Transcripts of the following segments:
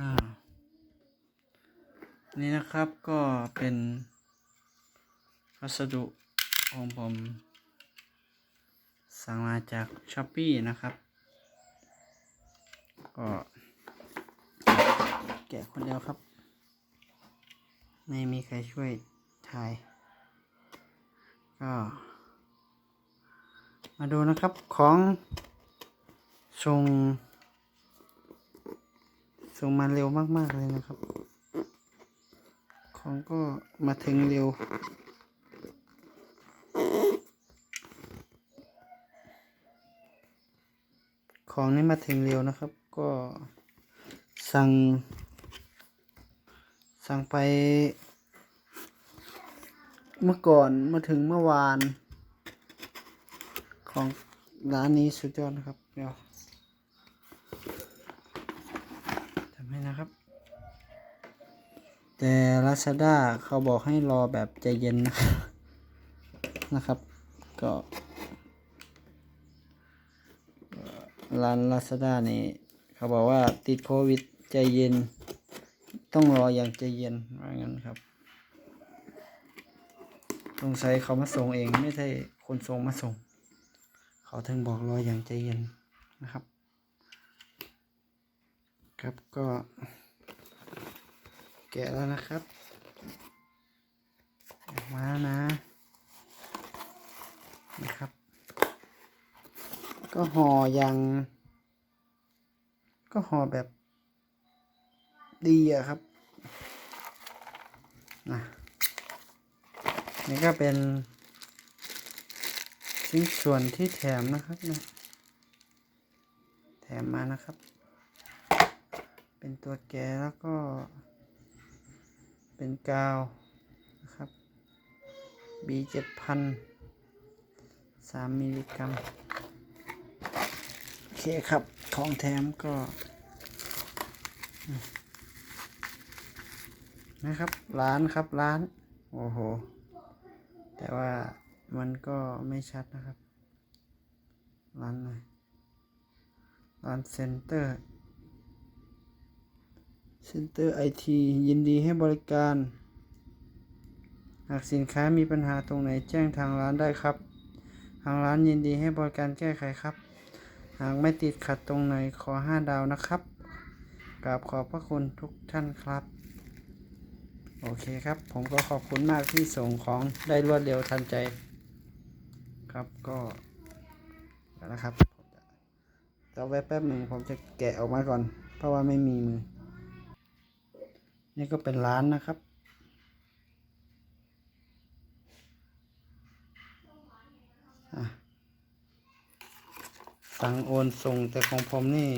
อ่า นี่นะครับก็เป็นพัสดุของผม สั่งมาจากช้อปปี้นะครับ ก็ แกะคนเดียวครับ ไม่มีใครช่วยถ่าย ก็ มาดูนะครับของส่ง ส่งมาเร็วมากๆเลยนะครับ ของก็มาถึงเร็ว ของนี่มาถึงเร็วนะครับ ก็สั่ง สั่งไป เมื่อก่อนมาถึงเมื่อวาน ของร้านนี้สุดยอดนะครับ เดี๋ยวทำให้นะครับ แต่ Lazada เขาบอกให้รอแบบใจเย็นนะครับนะครับ ก็ร้าน Lazada นี่เขาบอกว่าติดโควิดใจเย็น ต้องรออย่างใจเย็นว่างั้นครับสงสัยเขามาส่งเองไม่ใช่คนส่งมาส่ง เขาถึงบอกรออย่างใจเย็นนะครับ ครับก็ แกะแล้วนะครับออกมานะ นะครับ ก็ห่ออย่าง ก็ห่อแบบ ดีอะครับนะนี่ก็เป็น ชิ้นส่วนที่แถมนะครับนะแถมมานะครับ เป็นตัวแกแล้วก็ เป็นกาวนะครับ B เจ็ดพันสามมิลลิกรัมโอเคครับของแถมก็ นะครับร้านครับร้าน โอ้โห แต่ว่ามันก็ไม่ชัดนะครับร้านไหนร้านเซ็นเตอร์ เซ็นเตอร์ไอทียินดีให้บริการ หากสินค้ามีปัญหาตรงไหนแจ้งทางร้านได้ครับ ทางร้านยินดีให้บริการแก้ไขครับ หากไม่ติดขัดตรงไหนขอ 5 ดาวนะครับกราบขอบพระคุณทุกท่านครับ โอเคครับ ผมก็ขอบคุณมากที่ส่งของได้รวดเร็วทันใจ ครับก็แล้วนะครับต่อไว้แป๊บหนึ่งผมจะแกะออกมาก่อน เพราะว่าไม่มีมือ นี่ก็เป็นร้านนะครับ สั่งโอนส่งแต่ของผมนี่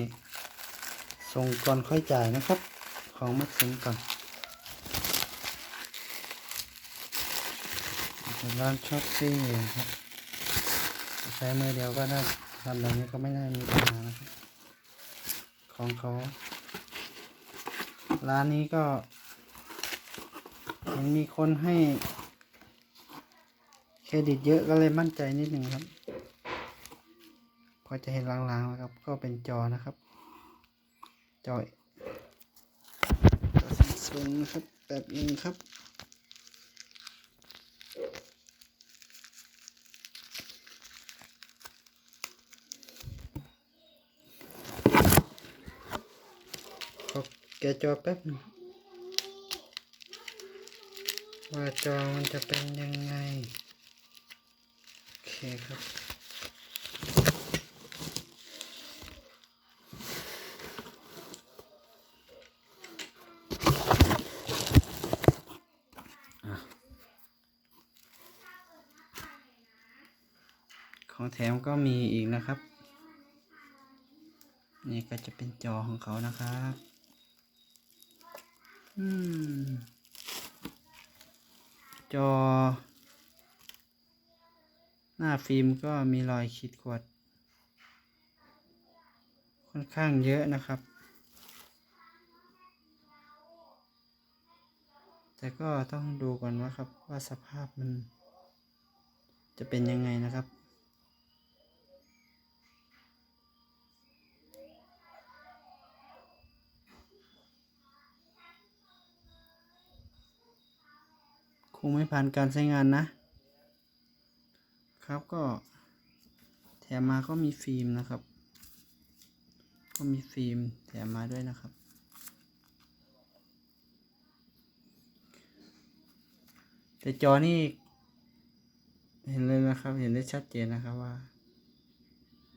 ส่งก่อนค่อยจ่ายนะครับ ของมาถึงก่อนร้านช็อปปี้ครับ ใช้มือเดียวก็ได้ทำแบบนี้ก็ไม่น่ามีปัญหานะครับ ของเขา ร้านนี้ก็เห็นมีคนให้ เครดิตเยอะก็เลยมั่นใจนิดหนึ่งครับ พอจะเห็นลางๆแล้วครับ ก็เป็นจอนะครับ จอยจอซัมซุงนะครับแบบนึงครับ ขอ แกจอแป๊บหนึงว่าจอมันจะเป็นยังไง โอเคครับของแถมก็มีอีกนะครับ นี่ก็จะเป็นจอของเขานะครับ จอ หน้าฟิล์มก็มีรอยขีดข่วนค่อนข้างเยอะนะครับ แต่ก็ต้องดูก่อนว่าครับว่าสภาพมันจะเป็นยังไงนะครับ คงไม่ผ่านการใช้งานนะ ครับก็แถมมาก็มีฟิล์มนะครับ ก็มีฟิล์มแถมมาด้วยนะครับ แต่จอนี่ เห็นเลยนะครับ เห็นได้ชัดเจนนะครับว่า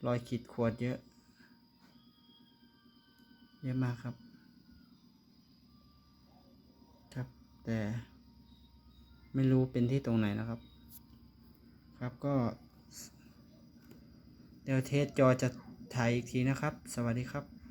รอยขีดขวนเยอะ เยอะมากครับ ครับแต่ ไม่รู้เป็นที่ตรงไหนนะครับ ครับก็ เดี๋ยวเทสจอจะถ่ายอีกทีนะครับ สวัสดีครับ